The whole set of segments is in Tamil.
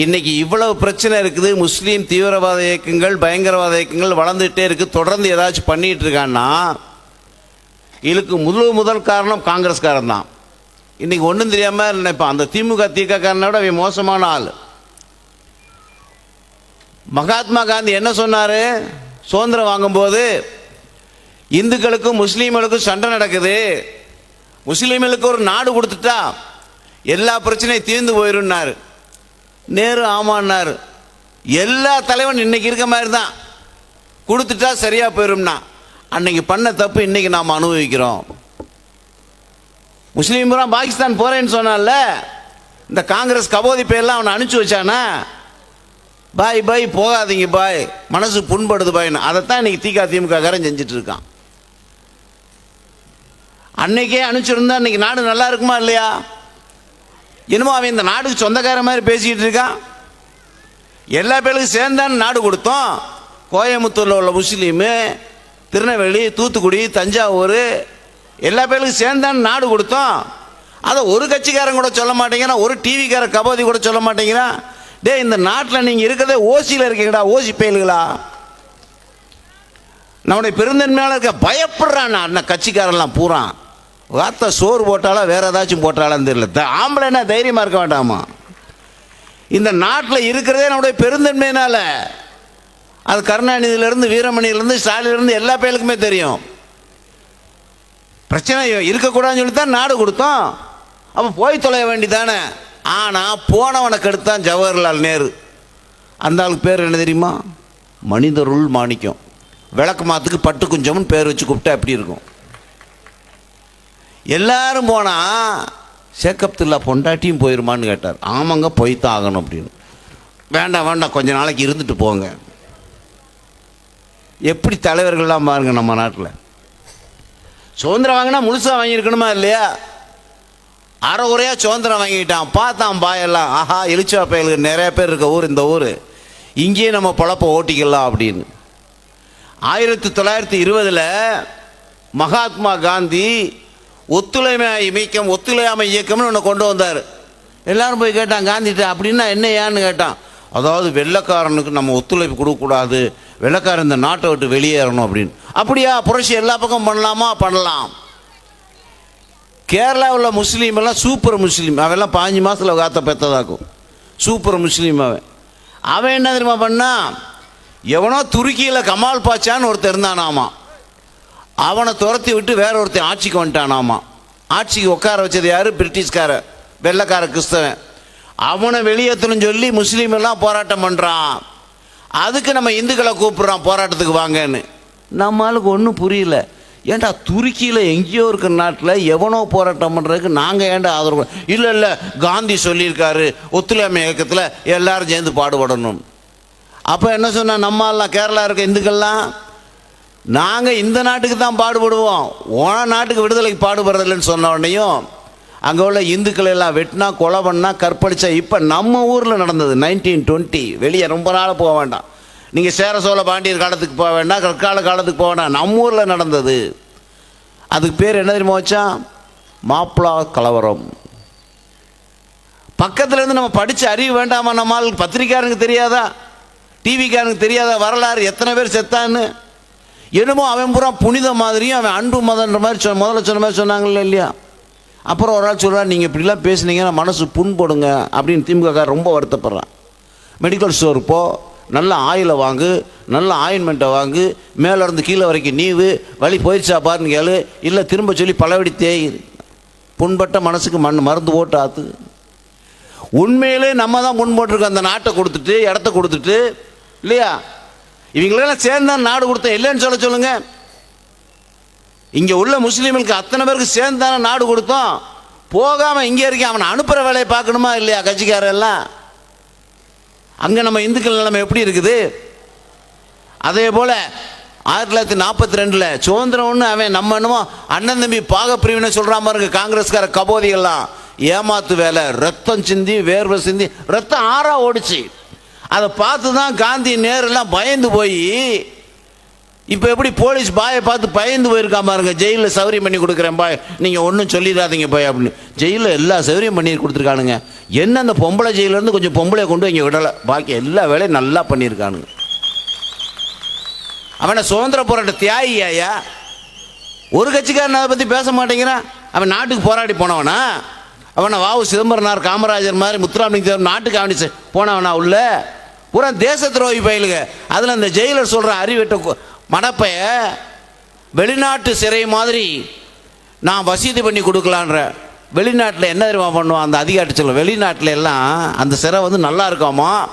இன்னைக்கு இவ்வளவு பிரச்சனை இருக்குது முஸ்லீம் தீவிரவாத இயக்கங்கள் பயங்கரவாத இயக்கங்கள் வளர்ந்துகிட்டே இருக்கு தொடர்ந்து ஏதாச்சும் பண்ணிட்டு இருக்கான்னா இதுக்கு முதல் முதல் காரணம் காங்கிரஸ்காரன் தான். இன்னைக்கு ஒன்றும் தெரியாம நினைப்பான் அந்த திமுக தீக்காரனோட அவன் மோசமான ஆள். மகாத்மா காந்தி என்ன சொன்னாரு? சுதந்திரம் வாங்கும்போது இந்துக்களுக்கும் முஸ்லீம்களுக்கும் சண்டை நடக்குது. முஸ்லீம்களுக்கு ஒரு நாடு கொடுத்துட்டா எல்லா பிரச்சனையும் தீர்ந்து போயிருன்னாரு நேரு ஆமான்னாரு. எல்லா தலைவன் இன்னைக்கு இருக்க மாதிரி தான் கொடுத்துட்டா சரியா போயிரும்னா. அன்னைக்கு பண்ண தப்பு இன்னைக்கு நாம் அனுபவிக்கிறோம். முஸ்லீம் பூரா பாகிஸ்தான் போகிறேன்னு சொன்னால இந்த காங்கிரஸ் கபோதி பேர்லாம் அவனை அனுப்பிச்சு வச்சானா? பாய் பாய் போகாதீங்க பாய். மனசு புண்படுது பாய்னு. அதைத்தான் இன்னைக்கு திக திமுக காரன் செஞ்சுட்டு இருக்கான். அன்னைக்கே அனுப்பிச்சிருந்தா இன்னைக்கு நாடு நல்லா இருக்குமா இல்லையா? என்னமோ அவன் இந்த நாடுக்கு சொந்தக்கார மாதிரி பேசிக்கிட்டு இருக்கான் எல்லா பேருக்கும் சேர்ந்தான்னு நாடு கொடுத்தோம். கோயம்புத்தூரில் உள்ள முஸ்லீமு திருநெல்வேலி தூத்துக்குடி தஞ்சாவூர் எல்லா பேருக்கும் சேர்ந்தான்னு நாடு கொடுத்தோம். அதை ஒரு கட்சிக்காரன் கூட சொல்ல மாட்டேங்கிறான் ஒரு டிவிக்கார கபோதி கூட சொல்ல மாட்டேங்கிறான். டேய் இந்த நாட்டில் நீங்கள் இருக்கிறதே ஓசியில் இருக்கீங்கடா ஓசி பயலுகளா நம்முடைய பெருந்தன்மையாளருக்கு இருக்க பயப்படுறான் அந்த கட்சிக்காரெல்லாம் பூரான் வார்த்தை சோறு போட்டாலோ வேறு ஏதாச்சும் போட்டாலும் தெரியல. த- ஆம்பளைன்னா தைரியமாக இருக்க வேண்டாமா? இந்த நாட்டில் இருக்கிறதே நம்முடைய பெருந்தன்மையினால். அது கருணாநிதியிலேருந்து வீரமணியிலேருந்து ஸ்டாலினிலேருந்து எல்லா பேருக்குமே தெரியும். பிரச்சனை இருக்கக்கூடாதுன்னு சொல்லி தான் நாடு கொடுத்தோம். அப்போ போய் தொலைய வேண்டிதானே ஆனால் போனவனுக்கு எடுத்தான் ஜவஹர்லால் நேரு. அந்த ஆளுக்கு பேர் என்ன தெரியுமா? மனிதருள் மாணிக்கம். விளக்கு மாத்துக்கு பட்டு குஞ்சம்னு பேர் வச்சு கூப்பிட்டா எப்படி இருக்கும்? எல்லாரும் போனால் சேக்கப்துல்லா பொண்டாட்டியும் போயிருமான்னு கேட்டார். ஆமாங்க போய்த்தான் ஆகணும் அப்படின்னு. வேண்டாம் வேண்டாம் கொஞ்ச நாளைக்கு இருந்துட்டு போங்க. எப்படி தலைவர்கள்லாம் பாருங்கள் நம்ம நாட்டில். சுதந்திரம் வாங்கினா முழுசாக வாங்கியிருக்கணுமா இல்லையா? அரை குறையாக சுதந்திரம் வாங்கிட்டான் பார்த்தான் பாயெல்லாம். ஆஹா எழுச்சா பயலுக்கு நிறைய பேர் இருக்க ஊர் இந்த ஊர். இங்கேயே நம்ம பொழப்ப ஓட்டிக்கலாம் அப்படின்னு. ஆயிரத்தி தொள்ளாயிரத்தி இருபதில் மகாத்மா காந்தி ஒத்துழைமை இயக்கம் ஒத்துழையாமை இயக்கம்னு ஒன்று கொண்டு வந்தார். எல்லாரும் போய் கேட்டான் காந்திட்ட அப்படின்னா என்ன ஏன்னு கேட்டான். அதாவது வெள்ளைக்காரனுக்கு நம்ம ஒத்துழைப்பு கொடுக்கக்கூடாது. வெள்ளைக்காரன் இந்த நாட்டை விட்டு வெளியேறணும் அப்படின்னு. அப்படியா புரட்சி எல்லா பக்கம் பண்ணலாமா? பண்ணலாம். கேரளாவில் முஸ்லீம் எல்லாம் சூப்பர் முஸ்லீம். அவெல்லாம் பாஞ்சு மாதத்தில் காத்த பெத்ததாக்கும். சூப்பர் முஸ்லீம் அவன். அவன் என்ன தெரியுமா பண்ணா எவனோ துருக்கியில் கமால் பாச்சான்னு ஒருத்தர் இருந்தானாமா அவனை துரத்தி விட்டு வேற ஒருத்தன் ஆட்சிக்கு வந்துட்டானாமா? ஆட்சிக்கு உட்கார வச்சது யார்? பிரிட்டிஷ்கார வெள்ளக்கார கிறிஸ்தவன். அவனை வெளியேற்றணும்னு சொல்லி முஸ்லீம் எல்லாம் போராட்டம் பண்ணுறான் அதுக்கு நம்ம இந்துக்களை கூப்பிட்றான் போராட்டத்துக்கு வாங்கன்னு. நம்மளுக்கு ஒன்றும் புரியல. ஏன்டா துருக்கியில் எங்கேயோ இருக்கிற நாட்டில் எவனோ போராட்டம் பண்ணுறதுக்கு நாங்கள் ஏன்டா ஆதரவு இல்லை இல்லை காந்தி சொல்லியிருக்காரு ஒத்துழையாமை இயக்கத்தில் எல்லாரும் சேர்ந்து பாடுபடணும். அப்போ என்ன சொன்னால் நம்மளாம் கேரளா இருக்க இந்துக்கள்லாம்? நாங்கள் இந்த நாட்டுக்கு தான் பாடுபடுவோம். ஓன நாட்டுக்கு விடுதலைக்கு பாடுபடுறதில்லைன்னு சொன்ன உடனேயும் அங்கே உள்ள இந்துக்கள் எல்லாம் வெட்டினா கொலை பண்ணால் கற்பழிச்சா இப்போ நம்ம ஊரில் நடந்தது நைன்டீன் டுவெண்ட்டி வெளியே ரொம்ப நாள் போக வேண்டாம். நீங்கள் சேர சோழ பாண்டியர் காலத்துக்கு போக வேண்டாம் கற்கால காலத்துக்கு போக வேண்டாம். நம்ம ஊரில் நடந்தது. அதுக்கு பேர் என்ன தெரியுமா வச்சா மாப்பிளா கலவரம். பக்கத்துலேருந்து நம்ம படித்து அறிவு வேண்டாமா? நம்ம ஆளுக்கு பத்திரிக்காரனுக்கு தெரியாதா? டிவிக்காரனுக்கு தெரியாதா? வரலாறு எத்தனை பேர் செத்தான்னு? என்னமோ அவன் பூரா புனித மாதிரியும் அவன் அன்பு மதன்ற மாதிரி சொன்ன முதல்ல சொன்ன மாதிரி சொன்னாங்கல்ல இல்லையா? அப்புறம் ஒரு ஆள் சொல்கிறான் நீங்கள் இப்படிலாம் பேசுனீங்கன்னா மனசு புண்படுங்க அப்படின்னு திமுக ரொம்ப வருத்தப்படுறான். மெடிக்கல் ஸ்டோர் போ நல்ல ஆயிலை வாங்கு நல்ல ஆயின்மெண்ட்டை வாங்கு மேலேருந்து கீழே வரைக்கும் நீவு வழி போயிடுச்சா பாருன்னு கேளு இல்லை திரும்ப சொல்லி பலவடி தேய் புண்பட்ட மனசுக்கு மண் மருந்து போட்டு ஆத்து. உண்மையிலே நம்ம தான் முன் போட்டிருக்கோம் அந்த நாட்டை கொடுத்துட்டு இடத்த கொடுத்துட்டு இல்லையா? இவங்களெல்லாம் சேர்ந்தா நாடு கொடுத்தேன் இல்லைன்னு சொல்ல சொல்லுங்க. இங்கே உள்ள முஸ்லீம்களுக்கு அத்தனை பேருக்கு சேர்ந்தான நாடு கொடுத்தோம். போகாமல் இங்கே இருக்கேன் அவனை அனுப்புகிற வேலையை பார்க்கணுமா இல்லையா கட்சிக்காரெல்லாம்? அங்கே நம்ம இந்துக்கள் நிலைமை எப்படி இருக்குது? அதே போல் ஆயிரத்தி தொள்ளாயிரத்தி நாற்பத்தி ரெண்டில் சுதந்திரம் ஒன்று அவன் நம்ம என்னமோ அண்ணன் தம்பி பாகப்பிரிவினை பிரிவினை சொல்றான் பாருங்க காங்கிரஸ்கார கபோதிகள்லாம். ஏமாத்து வேலை ரத்தம் சிந்தி வேர்வை சிந்தி ரத்தம் ஆறா ஓடிச்சு. அதை பார்த்து தான் காந்தி நேரெல்லாம் பயந்து போய் இப்போ எப்படி போலீஸ் பாயை பார்த்து பயந்து போயிருக்கான் பாருங்க ஜெயிலில் சௌரியம் பண்ணி கொடுக்குறேன் பாய். நீங்கள் ஒன்றும் சொல்லிடாதீங்க பாய் அப்படின்னு. ஜெயிலில் எல்லா சௌரியம் பண்ணி கொடுத்துருக்கானுங்க. என்ன அந்த பொம்பளை ஜெயிலேருந்து கொஞ்சம் பொம்பளை கொண்டு இங்கே விடலை. பாக்கி எல்லா வேலையும் நல்லா பண்ணியிருக்கானுங்க. அவனை சுதந்திர போராட்ட தியாகி ஐயா. ஒரு கட்சிக்காரன் அதை பற்றி பேச மாட்டேங்கிறான். அவன் நாட்டுக்கு போராடி போனவனா? அவனை வாவு சிதம்பரனார் காமராஜர் மாதிரி முத்துராமலிங்க நாட்டுக்கு அவனி போனவனா உள்ள? பூரா தேச துரோகி பயிலுங்க. அதில் அந்த ஜெயிலர் சொல்கிற அறிவிட்ட கு- வெளிநாட்டு சிறை மாதிரி நான் வசதி பண்ணி கொடுக்கலான்ற. வெளிநாட்டில் என்ன தெரியுமா பண்ணுவான் அந்த அதிகாரி சொல்ல வெளிநாட்டில் எல்லாம் அந்த சிறை வந்து நல்லா இருக்காமா?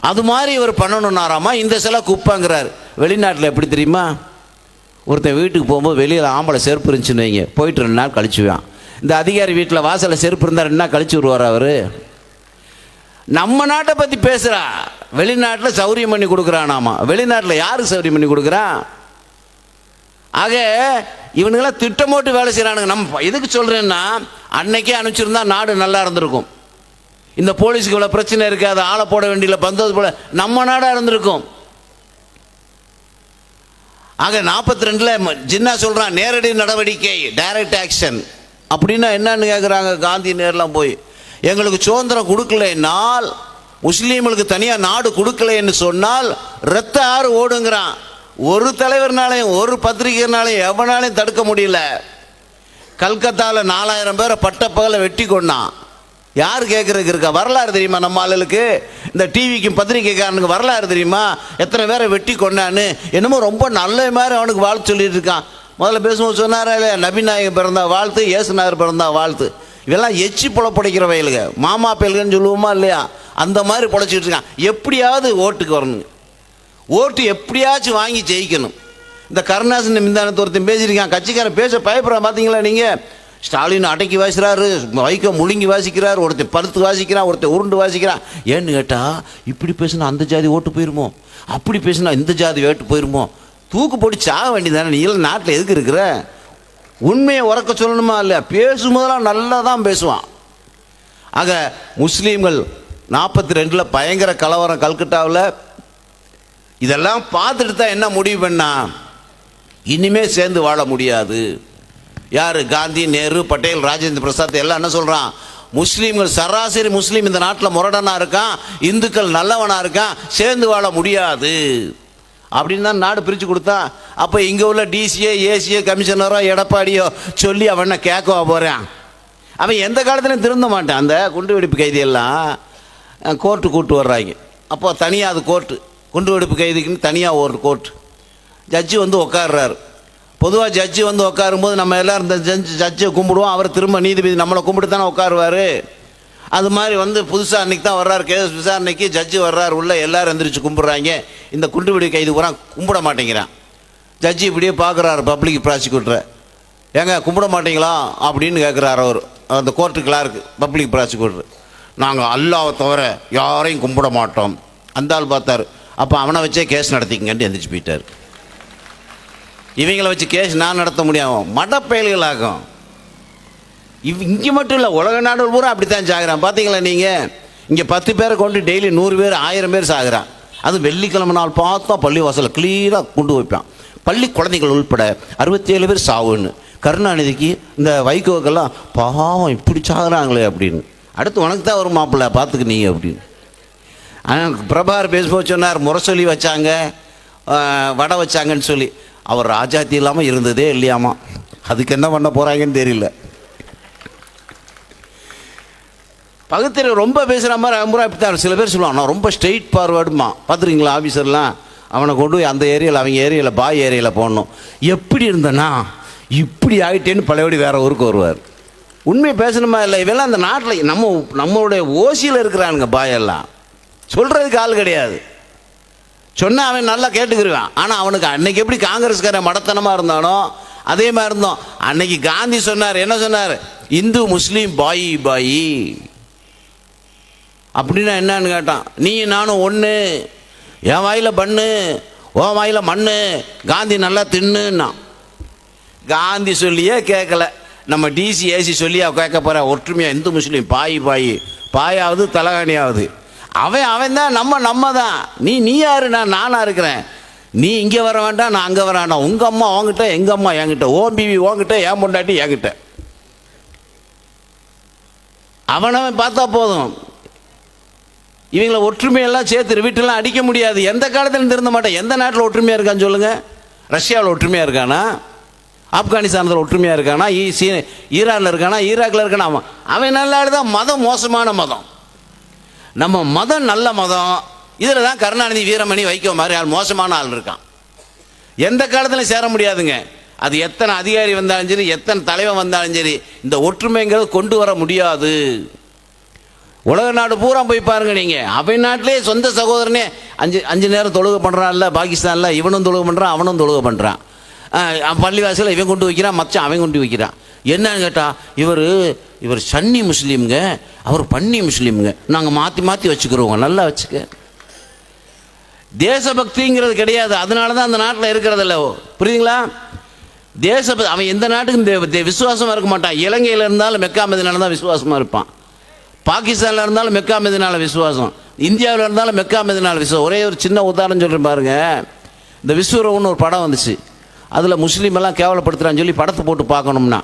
அது மாதிரி இவர் பண்ணணுன்னாராமா இந்த சிலை குப்பைங்கிறார். வெளிநாட்டில் எப்படி தெரியுமா? ஒருத்தன் வீட்டுக்கு போகும்போது வெளியில் ஆம்பளை செருப்பு இருந்துச்சுன்னு வைங்க. போயிட்டு ரெண்டு நாள் கழிச்சுவான் இந்த அதிகாரி வீட்டில் வாசலில் செருப்பு இருந்தால் ரெண்டு நாள் கழிச்சு விடுவார் அவர். நம்ம நாட்டை பற்றி பேசுகிறா வெளிநாட்டில் சௌரியம் பண்ணி கொடுக்குறானாமா? வெளிநாட்டில் யாருக்கு சௌரியம் பண்ணி கொடுக்குறான் ஆக இவனுங்களாம் திட்டமோட்டு வேலை செய்கிறானுங்க நம்ம எதுக்கு சொல்கிறேன்னா அன்னைக்கே அனுப்பிச்சிருந்தா நாடு நல்லா இருந்திருக்கும். இந்த போலீஸுக்கு இவ்வளோ பிரச்சனை இருக்காது ஆளை போட வேண்டியில் பந்தது போல நம்ம நாடாக இருந்திருக்கும். ஆக நாற்பத்தி ரெண்டில் ஜின்னா சொல்கிறான் நேரடி நடவடிக்கை டைரக்ட் ஆக்ஷன் அப்படின்னா என்னன்னு கேட்குறாங்க காந்தி நேரெலாம் போய். எங்களுக்கு சுதந்திரம் கொடுக்கலைனால் முஸ்லீம்களுக்கு தனியாக நாடு கொடுக்கலைன்னு சொன்னால் ரத்த ஆறு ஓடுங்கிறான். ஒரு தலைவர்னாலையும் ஒரு பத்திரிகைனாலையும் எவனாலையும் தடுக்க முடியல. கல்கத்தாவில் நாலாயிரம் பேரை பட்டப்பகலை வெட்டி கொண்டான் யார் கேட்குறதுக்கு இருக்கா? வரலாறு தெரியுமா நம்ம ஆளுகளுக்கு? இந்த டிவிக்கும் பத்திரிகைக்காரனுக்கு வரலாறு தெரியுமா? எத்தனை பேரை வெட்டி கொண்டான்னு என்னமோ ரொம்ப நல்ல மாதிரி அவனுக்கு வாழ்த்து சொல்லிட்டு இருக்கான். முதல்ல பேசும்போது சொன்னாரா இல்லையா? நபிநாயகம் பிறந்தா வாழ்த்து இயேசுநாதர் பிறந்தா வாழ்த்து. இதெல்லாம் எச்சி புலப்படைக்கிற வயலுங்க மாமா பயல்கன்னு சொல்லுவோமா இல்லையா? அந்த மாதிரி பொழைச்சிட்டு இருக்கான். எப்படியாவது ஓட்டுக்கு வரணுங்க ஓட்டு எப்படியாச்சும் வாங்கி ஜெயிக்கணும். இந்த கருணாசன் மிந்தானத்தை ஒருத்தன் பேசியிருக்கான். கட்சிக்காரன் பேச பயப்படுறான். பார்த்தீங்களா நீங்கள் ஸ்டாலின் அடக்கி வாசிக்கிறாரு. வைக்க முழுங்கி வாசிக்கிறார். ஒருத்தன் பருத்து வாசிக்கிறான். ஒருத்தன் உருண்டு வாசிக்கிறான். ஏன்னு கேட்டால் இப்படி பேசினா அந்த ஜாதி ஓட்டு போயிருமோ? அப்படி பேசினா இந்த ஜாதி ஓட்டு போயிருமோ? தூக்கு போட்டு சாக வேண்டியதானே நீ நாட்டில் எதுக்கு இருக்கிற? உண்மையை உறக்க சொல்லணுமா இல்லையா? பேசும்போதெல்லாம் நல்லா தான் பேசுவான். ஆக முஸ்லீம்கள் நாற்பத்தி ரெண்டில் பயங்கர கலவரம் கல்கட்டாவில். இதெல்லாம் பார்த்துட்டு தான் என்ன முடிவு பண்ணா? இனிமே சேர்ந்து வாழ முடியாது. யார்? காந்தி நேரு பட்டேல் ராஜேந்திர பிரசாத் எல்லாம் என்ன சொல்கிறான் முஸ்லீம்கள் சராசரி முஸ்லீம் இந்த நாட்டில் முரடனாக இருக்கான் இந்துக்கள் நல்லவனாக இருக்கான் சேர்ந்து வாழ முடியாது. அப்படின்னு தான் நாடு பிரித்து கொடுத்தான் அப்போ இங்கே உள்ள டிசிஏ ஏசிஏ கமிஷனரோ எடப்பாடியோ சொல்லி அவன் என்ன கேட்கவா போகிறான் அவன் எந்த காலத்துலையும் திருந்த மாட்டான். அந்த குண்டு வெடிப்பு கைதியெல்லாம் கோர்ட்டு கூட்டு வர்றாங்க. அப்போ தனியாக அது கோர்ட்டு. குண்டு வெடிப்பு கைதிக்குன்னு தனியாக ஒரு கோர்ட்டு. ஜட்ஜி வந்து உட்காடுறாரு பொதுவாக ஜட்ஜி வந்து உட்காரும்போது நம்ம எல்லோரும் இந்த ஜட்ஜ் ஜட்ஜை கும்பிடுவோம் அவர் திரும்ப நீதிபதி நம்மளை கும்பிட்டு தானே உட்காருவார் அது மாதிரி வந்து புதுசாக அன்றைக்கி தான் வர்றாரு. கேஸ் விசாரணைக்கு ஜட்ஜு வர்றார். உள்ள எல்லாரும் எந்திரிச்சு கும்பிட்றாங்க. இந்த குண்டுபிடி கைது பூரா கும்பிட மாட்டேங்கிறான். ஜட்ஜி இப்படியே பார்க்குறாரு பப்ளிக் ப்ராசிக்யூட்டரை. ஏங்க கும்பிட மாட்டீங்களா? அப்படின்னு கேட்குறாரு அவர். அந்த கோர்ட்டு கிளார்க்கு பப்ளிக் ப்ராசிக்யூட்டர். நாங்கள் அல்லாவை தவிர யாரையும் கும்பிட மாட்டோம். அந்த ஆள் பார்த்தாரு. அப்போ அவனை வச்சே கேஸ் நடத்திக்கங்கன்ட்டு எந்திரிச்சு போயிட்டார். இவங்கள வச்சு கேஸ் நான் நடத்த முடியாமல் மடப்பயல்களாகும். இவ் இங்கே மட்டும் இல்லை உலக நாடு பூரா அப்படி தான் பார்த்தீங்களா நீங்கள் இங்கே பத்து பேரை கொண்டு டெய்லி நூறு பேர் ஆயிரம் பேர் சாகிறான். அது வெள்ளிக்கிழமை நாள் பார்த்தா பள்ளி வாசலில் க்ளீனாக கொண்டு வைப்பான் பள்ளி குழந்தைகள் உள்பட அறுபத்தேழு பேர் சாவுன்னு கருணாநிதிக்கு இந்த வைகோக்கெல்லாம் பாவம் இப்படி சாகுறாங்களே அப்படின்னு. அடுத்து உனக்கு தான் வரும் மாப்பிள்ளை பார்த்துக்க நீ அப்படின்னு. ஆனால் பிரபாகர் பேசும்போது சொன்னார் முரசொலி வச்சாங்க வடை வச்சாங்கன்னு சொல்லி. அவர் ராஜாத்தி இல்லாமல் இருந்ததே இல்லையாமா? அதுக்கு என்ன பண்ண போகிறாங்கன்னு தெரியல. பகுத்தறிவு ரொம்ப பேசுகிற மாதிரி அம்புரா இப்படி தான் சில பேர் சொல்லுவான் நான் ரொம்ப ஸ்ட்ரெயிட் ஃபார்வர்டுமா பார்த்துருங்களா ஆஃபீஸர்லாம் அவனை கொண்டு போய் அந்த ஏரியாவில் அவங்க ஏரியாவில் பாய் ஏரியாவில் போடணும். எப்படி இருந்தனா இப்படி ஆகிட்டேன்னு பழையபடி வேற ஊருக்கு வருவார். உண்மையை பேசணுமா இல்லை இவெல்லாம் அந்த நாட்டில் நம்ம நம்மளுடைய ஓசியில் இருக்கிறானுங்க பாயெல்லாம் சொல்கிறதுக்கு ஆள் கிடையாது. சொன்னால் அவன் நல்லா கேட்டுக்கிருவான். ஆனால் அவனுக்கு அன்னைக்கு எப்படி காங்கிரஸ்காரன் மடத்தனமாக இருந்தானோ அதே மாதிரி இருந்தோம். அன்னைக்கு காந்தி சொன்னார் என்ன சொன்னார்? இந்து முஸ்லீம் பாயி பாயி. அப்படின்னா என்னன்னு கேட்டான். நீ நானும் ஒன்று என் வாயில் பண்ணு. உன் வாயில் மண்ணு. காந்தி நல்லா தின்னுன்னா காந்தி சொல்லியே கேட்கல நம்ம டிசி ஏசி சொல்லியா கேட்க போகிற ஒற்றுமையாக இந்து முஸ்லீம். பாய் பாய். பாயாவது தலகாணியாவது. அவன் அவன் தான் நம்ம நம்ம தான் நீ நீ யாரு? நான் நானாக இருக்கிறேன். நீ இங்கே வர வேண்டாம் நான் அங்கே வர வேண்டாம். உங்கள் அம்மா உங்ககிட்ட எங்கள் அம்மா என்கிட்ட. ஓ பிவி உங்ககிட்ட ஏன் பொண்டாட்டி என்கிட்ட. அவனவன் பார்த்தா போதும். இவங்கள ஒற்றுமையெல்லாம் சேர்த்து வீட்டெல்லாம் அடிக்க முடியாது. எந்த காலத்தில் திருந்த மாட்டேன். எந்த நாட்டில் ஒற்றுமையாக இருக்கான்னு சொல்லுங்கள் ரஷ்யாவில் ஒற்றுமையாக இருக்கானா? ஆப்கானிஸ்தானத்தில் ஒற்றுமையாக இருக்கானா? ஈ சீ ஈரானில் இருக்கானா? ஈராக்கில் இருக்கானா? அவன் அவன் நல்லா தான் மதம் மோசமான மதம். நம்ம மதம் நல்ல மதம். இதில் தான் கருணாநிதி வீரமணி வைகோ மாதிரி ஆள் மோசமான ஆள் இருக்கான். எந்த காலத்திலும் சேர முடியாதுங்க. அது எத்தனை அதிகாரி வந்தாலும் சரி எத்தனை தலைவன் வந்தாலும் சரி இந்த ஒற்றுமைங்கிறது கொண்டு வர முடியாது. உலக நாடு பூரா போய் பாருங்க நீங்க. அவன் நாட்டிலே சொந்த சகோதரனே அஞ்சு அஞ்சு நேரம் தொழுகை பண்றான்ல பாகிஸ்தான்ல இவனும் தொழுகை பண்றான் அவனும் தொழுகை பண்றான். ஆஹ் பள்ளிவாசல இவன் கொண்டு வைக்கிறான் மச்சான் அவன் கொண்டு வைக்கிறான். என்னன்னு கேட்டா இவர் இவர் சன்னி முஸ்லீம்ங்க அவர் பன்னி முஸ்லீம்ங்க. நாங்கள் மாற்றி மாற்றி வச்சுக்கிறோங்க நல்லா வச்சுக்க. தேசபக்திங்கிறது கிடையாது அதனால தான் அந்த நாட்டில் இருக்கிறதில்ல. புரியுதுங்களா? தேசபக்தி அவன் எந்த நாட்டுக்கும் விசுவாசமாக தே- இருக்க மாட்டான். இலங்கையில் இருந்தாலும் மெக்கா மதினால தான் விசுவாசமாக இருப்பான். பாகிஸ்தானில் இருந்தாலும் மெக்கா மதினால விசுவாசம். இந்தியாவில் இருந்தாலும் மெக்கா மதினால விசுவாசம். ஒரே ஒரு சின்ன உதாரணம் சொல்கிறேன் பாருங்க. இந்த விஸ்வரவுன்னு ஒரு படம் வந்துச்சு. அதில் முஸ்லீம் எல்லாம் கேவலப்படுத்துகிறான்னு சொல்லி படத்தை போட்டு பார்க்கணும்னா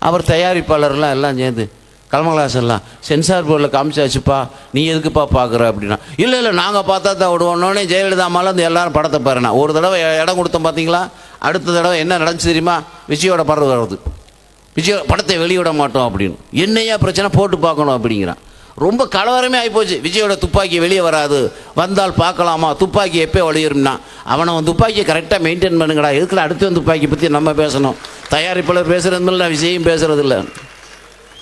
அவர் தயாரிப்பாளர்லாம் எல்லாம் சேர்ந்து கல்மங்கலாஸ் எல்லாம் சென்சார் போர்டில் காமிச்சாச்சுப்பா நீ எதுக்குப்பா பார்க்குற அப்படின்னா. இல்லை இல்லை நாங்கள் பார்த்தா தான் விடுவோன்னே ஜெயலலிதா அம்மாலாம் எல்லாரும் படத்தை பாருண்ணா ஒரு தடவை இடம் கொடுத்தோம் பார்த்தீங்களா? அடுத்த தடவை என்ன நடந்துச்சு தெரியுமா? விஜயோட படம் வருது. விஜய் படத்தை வெளியிட மாட்டோம் அப்படின்னு. என்னையா பிரச்சனை? போட்டு பார்க்கணும் அப்படிங்கிறான். ரொம்ப கலவரமே ஆகிப்போச்சு விஜயோட துப்பாக்கி வெளியே வராது. வந்தால் பார்க்கலாமா? துப்பாக்கி எப்போ வெளியேறும்னா அவனை அவன் துப்பாக்கியை கரெக்டாக மெயின்டைன் பண்ணுங்கடா. எதுக்குல அடுத்த துப்பாக்கி பற்றி நம்ம பேசணும்? தயாரிப்பாளர் பேசுகிறது இல்லை விஜயும் பேசுகிறது இல்லை.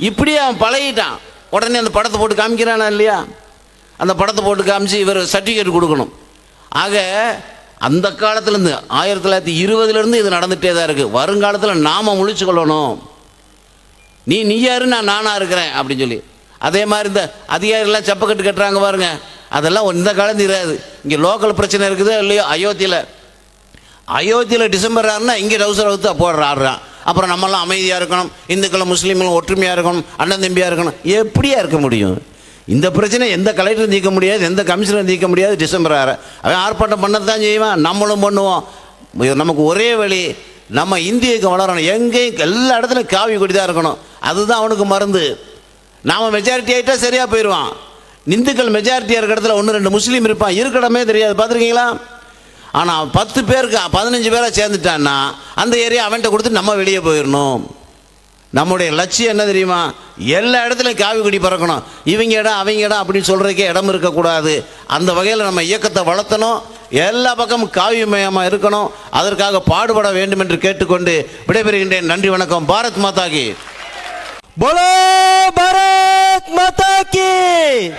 இப்படியே அவன் பழகிட்டான். உடனே அந்த படத்தை போட்டு காமிக்கிறானா இல்லையா? அந்த படத்தை போட்டு காமிச்சு இவர் சர்டிஃபிகேட் கொடுக்கணும். ஆக அந்த காலத்துலேருந்து ஆயிரத்தி தொள்ளாயிரத்தி இருபதுலேருந்து இது நடந்துகிட்டே தான் இருக்குது வருங்காலத்தில் நாம் முழிச்சு கொள்ளணும் நீ நீ யாரு? நான் நானாக இருக்கிறேன் அப்படின்னு சொல்லி. அதே மாதிரி இந்த அதிகாரிலாம் செப்பக்கட்டு கட்டுறாங்க பாருங்க. அதெல்லாம் இந்த காலம் தெரியாது. இங்கே லோக்கல் பிரச்சனை இருக்குதோ இல்லையோ அயோத்தியில். அயோத்தியில் டிசம்பர் ஆறுனா இங்கே டவுசர் அவுத்து போடுற ஆடுறான் அப்புறம் நம்மளாம் அமைதியாக இருக்கணும். இந்துக்களும் முஸ்லீம்களும் ஒற்றுமையாக இருக்கணும். அண்ணன் தம்பியாக இருக்கணும். எப்படியா இருக்க முடியும்? இந்த பிரச்சனை எந்த கலெக்டரும் தீர்க்க முடியாது எந்த கமிஷனரும் தீர்க்க முடியாது டிசம்பர் ஆறு. அவன் ஆர்ப்பாட்டம் பண்ணத்தான் செய்வான். நம்மளும் பண்ணுவோம். நமக்கு ஒரே வழி நம்ம இந்தியக்கு வளரணும். எங்கேயும் எல்லா இடத்துலையும் காவி கொடி தான் இருக்கணும். அதுதான் அவனுக்கு மருந்து. நாம் மெஜாரிட்டி ஆகிட்டா சரியாக போயிடுவான் இந்துக்கள் மெஜாரிட்டியாக இருக்கிற இடத்துல ஒன்று ரெண்டு முஸ்லீம் இருப்பான் இருக்கடமே தெரியாது. பார்த்துருக்கீங்களா? ஆனால் பத்து பேருக்கு பதினஞ்சு பேராக சேர்ந்துட்டான்னா அந்த ஏரியா அவன்கிட்ட கொடுத்து நம்ம வெளியே போயிடணும் நம்முடைய லட்சியம் என்ன தெரியுமா? எல்லா இடத்துலையும் காவி குடி பறக்கணும். இவங்க இடம் அவங்க இடம் அப்படின்னு சொல்கிறதுக்கே இடம் இருக்கக்கூடாது. அந்த வகையில் நம்ம இயக்கத்தை வளர்த்தணும். எல்லா பக்கமும் காவிமயமாக இருக்கணும். அதற்காக பாடுபட வேண்டும் என்று கேட்டுக்கொண்டு விடைபெறுகின்றேன். நன்றி வணக்கம். பாரத் மாதாகி બોલો ભારત માતા કી.